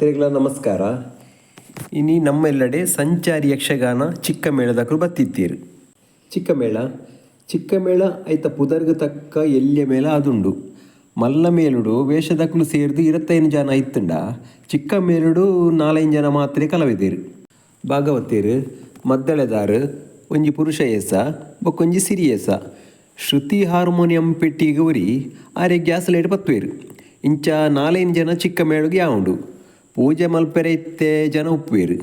ಮಾತ್ರೆಗಳ ನಮಸ್ಕಾರ. ಇನಿ ನಮ್ಮೆಲ್ಲೆಡೆ ಸಂಚಾರಿ ಯಕ್ಷಗಾನ ಚಿಕ್ಕ ಮೇಳ ಚಿಕ್ಕ ಮೇಳ ಐತ ಪುದರ್ಗ ತಕ್ಕ ಎಲ್ಯ ಮೇಳ ಅದುಂಡು ಮಲ್ಲ ಮೇಲುಡು ವೇಷದಕ್ಕಲು ಸೇರಿದು ಇರತ್ತೈನು ಜನ ಇತ್ತುಂಡ. ಚಿಕ್ಕ ಮೇಲುಡು ನಾಲೈದು ಜನ ಮಾತ್ರ ಕಲಾವಿದೇರು. ಭಾಗವತೀರು ಮದ್ದಳೆದಾರು ಒಂಜಿ ಪುರುಷ ಏಸ ಬೊಕ್ಕೊಂಜಿ ಸಿರಿ ಏಸ. ಶ್ರುತಿ ಹಾರ್ಮೋನಿಯಂ ಪೆಟ್ಟಿಗೆ ಉರಿ ಆರೆ ಗ್ಯಾಸ್ ಲೈಟ್ ಬತ್ತುವೇರು ಇಂಚ ನಾಲೈದು ಜನ ಚಿಕ್ಕ ಮೇಳುಗೆ ಯಾವುಂಡು ಪೂಜೆ ಮಲ್ಪೆರೆ ಇತ್ತೆ ಜನ ಉಪ್ಪುವೇರು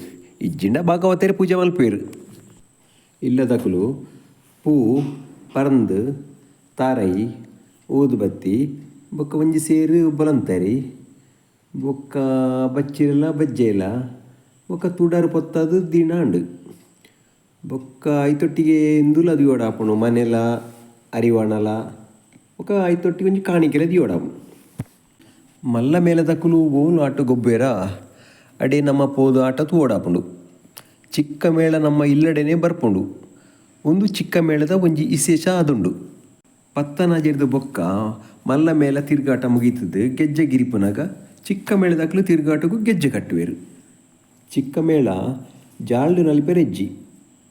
ಇಜ್ಜಿಂಡ ಭಾಗವತರೆ ಪೂಜೆ ಮಲ್ಪುವೆರ್ ಇಲ್ಲದಕುಲು ಪೂ, ಪರಂದು, ತಾರೈ ಊದುಬತ್ತಿ ಬೊಕ್ಕ ಒಂಜಿ ಸೇರು ಬಲಂತರಿ, ಬೊಕ್ಕ ಬಚ್ಚಿರಲ ಬಜ್ಜೆಲ ಬೊಕ್ಕ ತುಡಾರು ಪೊತ್ತದು ದಿನಾಂಡು. ಬೊಕ್ಕ ಐತೊಟ್ಟಿಗೆ ಇಂದುಲ ದಿಯೋಡಾಪುಣು, ಮನೆಲ, ಅರಿವಾಣಲ, ಬೊಕ್ಕ ಐತೊಟ್ಟಿಗೆ ಒಂಜಿ ಕಾಣಿಕೆಲ ದಿಯೋಡಾಪು ಮಲ್ಲ ಮೇಲದಕ್ಕಲು ಓಲು ಆಟ ಗೊಬ್ಬೆರ, ಅಡೆ ನಮ್ಮ ಪೋದು ಆಟ ತೂಡಾಪುಂಡು ಚಿಕ್ಕ ಮೇಳ ನಮ್ಮ ಇಲ್ಲಡೆನೆ ಬರ್ಪುಂಡು. ಒಂದು ಚಿಕ್ಕ ಮೇಳದ ಒಂಜಿ ವಿಶೇಷ ಅದುಂಡು ಪತ್ತನಾಜಿರ್ದ ಬೊಕ್ಕ ಮಲ್ಲ ಮೇಲ ತಿರ್ಗಾಟ ಮುಗೀತದೆ ಗೆಜ್ಜೆ ಗಿರಿಪುನಾಗ ಚಿಕ್ಕ ಮೇಳದಕ್ಕಲು ತಿರುಗಾಟಕ್ಕೂ ಗೆಜ್ಜೆ ಕಟ್ಟುವೆರು. ಚಿಕ್ಕ ಮೇಳ ಜಾಲ್ಡು ನಲಿಪೆ ರೆಜ್ಜಿ,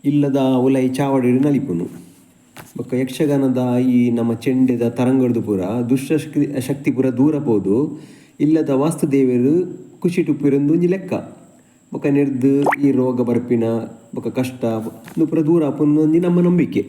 ಇಲ್ಲದ ಉಲೈ ಚಾವಡಿ ನಲಿಪುನು. ಬೊಕ್ಕ ಯಕ್ಷಗಾನದ ಈ ನಮ್ಮ ಚೆಂಡೆದ ತರಂಗಡ್ದು ಪೂರ ದುಷ್ಟ ಶಕ್ತಿ ಶಕ್ತಿ ಪೂರ ದೂರ ಪೋದು, ಇಲ್ಲದ ವಾಸ್ತುದೇವರು ಖುಷಿ ಟುಪ್ಪಿರೊಂದು ಒಂಜಿ ಲೆಕ್ಕ. ಬೊಕ್ಕ ನೆರ್ದು ಈ ರೋಗ ಬರ್ಪಿನ, ಬೊಕ್ಕ ಕಷ್ಟ ಪುರ ದೂರ ಒಂಜಿ ನಮ್ಮ ನಂಬಿಕೆ.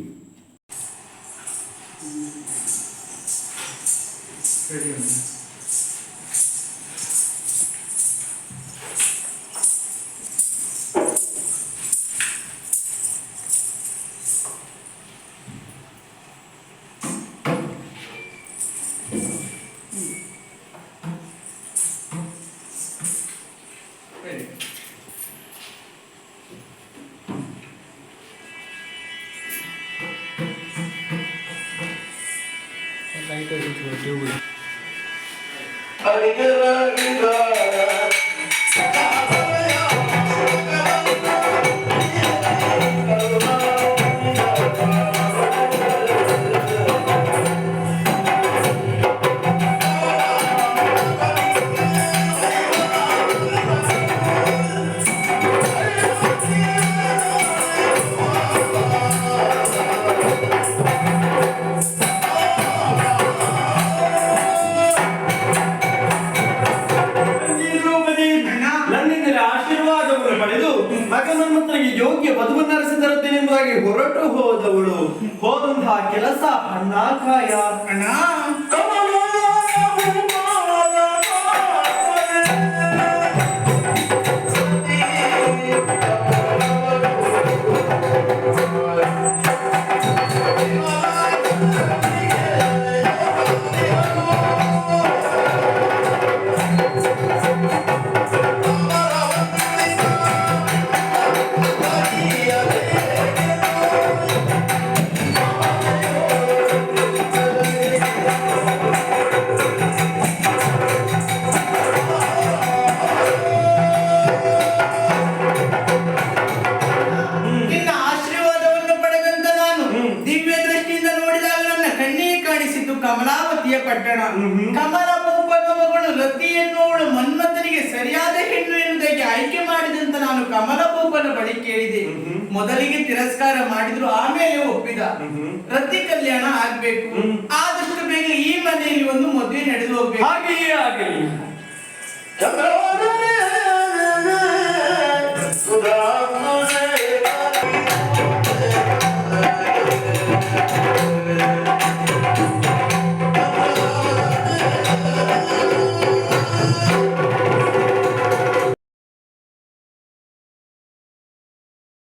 take us into a new week. ಪಡೆದು ಮಗನನ್ಮತ್ತನಿಗೆ ಯೋಗ್ಯ ವಧುವನ್ನರಸಿ ಎಂಬುದಾಗಿ ಹೊರಟು ಹೋದವಳು. ಹೋದಂತಹ ಕೆಲಸ ಅಣ್ಣಾಕಾಯ ಅಣ್ಣ ಕಮಲಾವತಿಯ ಪಟ್ಟಣ. ಕಮಲ ಪೂಪಗಮಗಳ ರತಿ ಎನ್ನುವಳು ಮನ್ಮಥನಿಗೆ ಸರಿಯಾದ ಹೆಣ್ಣು ಎನ್ನುವುದಕ್ಕೆ ಆಯ್ಕೆ ಮಾಡಿದಂತ ನಾನು ಕಮಲ ಪೂಪನ ಬಳಿ ಕೇಳಿದೆ. ಮೊದಲಿಗೆ ತಿರಸ್ಕಾರ ಮಾಡಿದ್ರು ಆಮೇಲೆ ಒಪ್ಪಿದ. ರತಿ ಕಲ್ಯಾಣ ಆಗ್ಬೇಕು. ಆದಷ್ಟು ಬೇಗ ಈ ಮನೆಯಲ್ಲಿ ಒಂದು ಮದುವೆ ನಡೆದು ಹೋಗ್ಬೇಕು. ಹಾಗೆಯೇ ಆಗಲಿ.